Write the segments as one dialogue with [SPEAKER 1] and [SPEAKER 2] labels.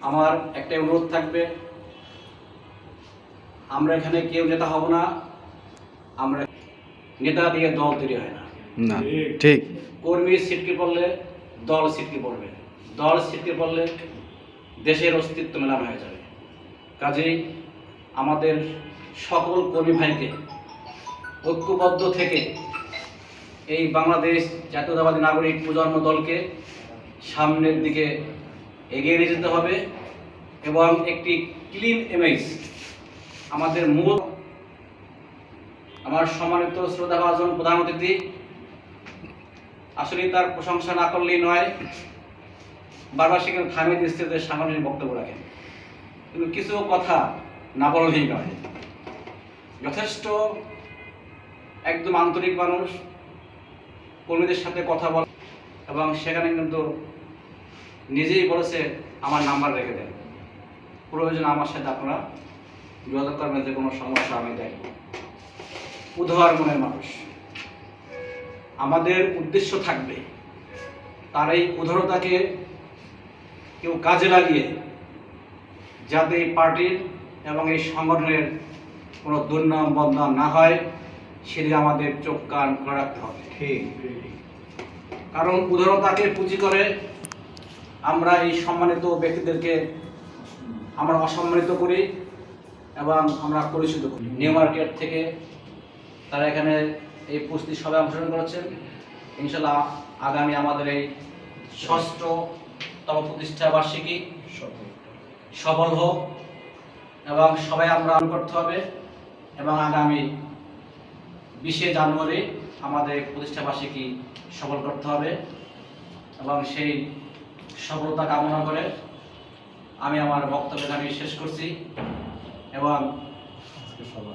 [SPEAKER 1] আমার একটা অনুরোধ থাকবে। আমরা এখানে কেউ নেতা হব না। আমরা নেতা দিয়ে দল তৈরি হয় না।
[SPEAKER 2] না ঠিক।
[SPEAKER 1] কর্মী ছিটকে পড়লে দল ছিটকে পড়বে। দল ছিটকে পড়লে দেশের অস্তিত্ব মেলানো হয়ে যাবে। কাজেই আমাদের সকল কর্মী ভাইকে ঐক্যবদ্ধ থেকে এই বাংলাদেশ জাতীয়তাবাদী নাগরিক প্রজন্ম দলকে সামনের দিকে এগিয়ে নিয়ে যেতে হবে এবং একটি ক্লিন ইমেজ আমাদের মূল আমার সম্মানিত শ্রদ্ধাভাজন প্রধান অতিথি আসলে তার প্রশংসা না করলেই নয়, বারবার সেখানে থামিয়ে দিচ্ছে যে সাংগঠনিক বক্তব্য রাখেন। কিন্তু কিছু কথা না বললেই নয়। যথেষ্ট একদম আন্তরিক মানুষ, কর্মীদের সাথে কথা বল এবং সেখানে কিন্তু নিজেই বলেছে আমার নাম্বার রেখে দেন। প্রয়োজন আমার সাথে আপনারা যোগাযোগ করবেন যে কোনো সমস্যা আমি দেখব। উদার মনের মানুষ। আমাদের উদ্দেশ্য থাকবে তার এই উদারতাকে কেউ কাজে লাগিয়ে যাতে এই পার্টির এবং এই সংগঠনের কোনো দুর্নাম বদনাম না হয় সেদিকে আমাদের চোখ কান খোলা রাখতে হবে।
[SPEAKER 3] ঠিক
[SPEAKER 1] কারণ উদারতাকে পুঁজি করে আমরা এই সম্মানিত ব্যক্তিদেরকে আমরা অসম্মানিত করি এবং আমরা পরিচিত করি। নিউ মার্কেট থেকে তারা এখানে এই পুস্তি সবাই অংশগ্রহণ করেছেন। ইনশাল্লাহ আগামী আমাদের এই ষষ্ঠতম প্রতিষ্ঠা বার্ষিকী সফল হোক এবং সবাই আমরা করতে হবে এবং আগামী বিশে জানুয়ারি আমাদের প্রতিষ্ঠা বার্ষিকী সফল করতে হবে এবং সেই সফলতা কামনা করে আমি আমার বক্তব্য এখানে শেষ করছি এবং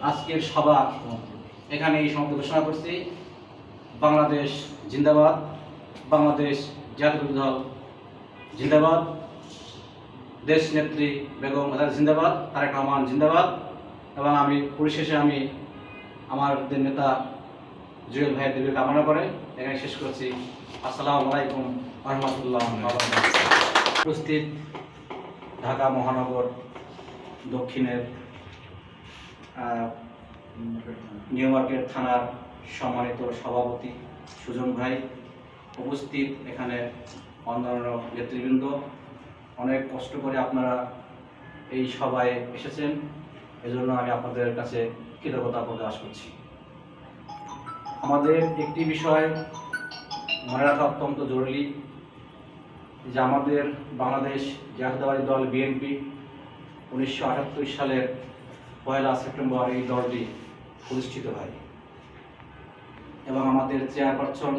[SPEAKER 1] আজকের সভা এখানে এই সমাপ্ত ঘোষণা করছি। বাংলাদেশ জিন্দাবাদ, বাংলাদেশ জাতীয় দল জিন্দাবাদ, দেশ নেত্রী বেগম খালেদা জিন্দাবাদ, তারেক রহমান জিন্দাবাদ এবং আমি পরিশেষে আমি আমাদের নেতা জুয়েল ভাইয়ের দেবী কামনা করে এখানে শেষ করছি। আসসালামু আলাইকুম রহমতুল্লাহ উপস্থিত ঢাকা মহানগর দক্ষিণের নিউ মার্কেট থানার সম্মানিত সভাপতি সুজন ভাই উপস্থিত এখানে অন্যান্য নেতৃবৃন্দ। অনেক কষ্ট করে আপনারা এই সভায় এসেছেন। এজন্য আমি আপনাদের কাছে কৃতজ্ঞতা প্রকাশ করছি। আমাদের একটি বিষয় মনে রাখা অত্যন্ত জরুরি যে আমাদের বাংলাদেশ জাতীয়তাবাদী দল বিএনপি উনিশশো আটাত্তর সালের পয়লা সেপ্টেম্বর এই দলটি প্রতিষ্ঠিত হয়। এবং আমাদের চেয়ারপারসন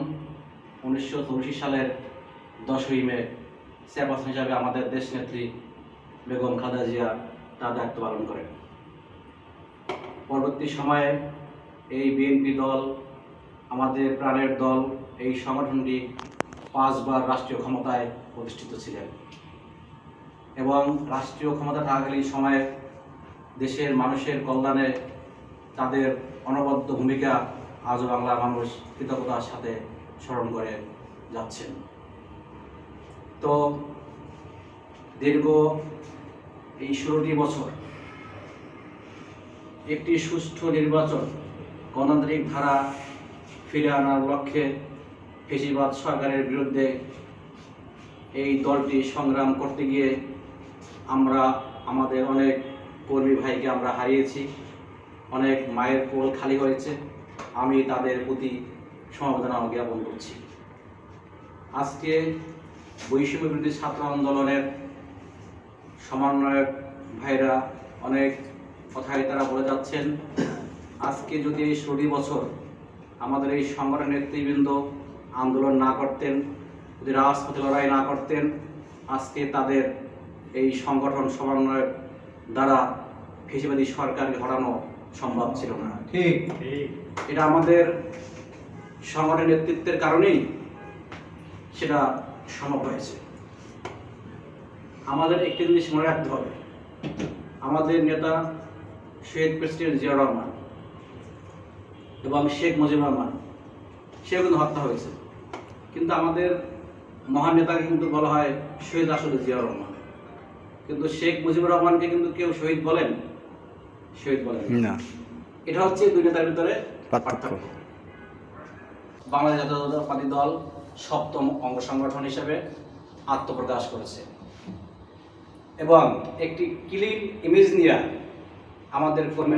[SPEAKER 1] উনিশশো সালের দশই মে চেয়ারপারসন হিসাবে আমাদের দেশনেত্রী বেগম খালেদা জিয়া তার দায়িত্ব পালন করেন। পরবর্তী সময়ে এই বিএনপি দল আমাদের প্রাণের দল এই সংগঠনটি পাঁচবার রাষ্ট্রীয় ক্ষমতায় প্রতিষ্ঠিত ছিলেন। এবং রাষ্ট্রীয় ক্ষমতা থাকাকালীন সময়ে দেশের মানুষের কল্যাণে তাদের অনবদ্য ভূমিকা আজ বাংলার মানুষ কৃতজ্ঞতার সাথে স্মরণ করে যাচ্ছেন। তো দীর্ঘ এই ষোলোটি বছর একটি সুষ্ঠু নির্বাচন গণতান্ত্রিক ধারা ফিরে আনার লক্ষ্যে ফেসিবাদ সরকারের বিরুদ্ধে এই দলটি সংগ্রাম করতে গিয়ে আমরা, আমাদের অনেক কর্মী ভাইকে আমরা হারিয়েছি, অনেক মায়ের কোল খালি হয়েছে। আমি তাদের প্রতি সমবেদনা জ্ঞাপন করছি। আজকে বৈষম্য বিরোধী ছাত্র আন্দোলনের সমন্বয়ক ভাইরা অনেক কথাই তারা বলে যাচ্ছেন। আজকে যদি এই ষোলো বছর আমাদের এই সংগঠনের নেতৃবৃন্দ আন্দোলন না করতেন যদি রাজপথে লড়াই না করতেন আজকে তাদের এই সংগঠন সমন্বয়ের দ্বারা ফেসিবাদী সরকারকে হটানো সম্ভব ছিল না।
[SPEAKER 3] ঠিক।
[SPEAKER 1] এটা আমাদের সংগঠনের নেতৃত্বের কারণেই সেটা সম্ভব হয়েছে। আমাদের একটি জিনিস মনে রাখতে হবে। আমাদের নেতা শহীদ প্রেসিডেন্ট জিয়া রহমান এবং শেখ মুজিবুর রহমান। সেও কিন্তু হত্যা হয়েছে। কিন্তু আমাদের মহান নেতাকে কিন্তু বলা হয় শহীদ আসলে জিয়া রহমান। কিন্তু শেখ মুজিবুর রহমানকে কিন্তু কেউ শহীদ বলেন শহীদ বলেন না। এটা হচ্ছে দুই নেতার ভিতরে। পার্থক্য। বাংলাদেশ জাতীয়তাবাদী দল সপ্তম অঙ্গ সংগঠন হিসেবে আত্মপ্রকাশ করেছে। এবং একটি ক্লিন ইমেজ নিয়ে আমাদের কর্মী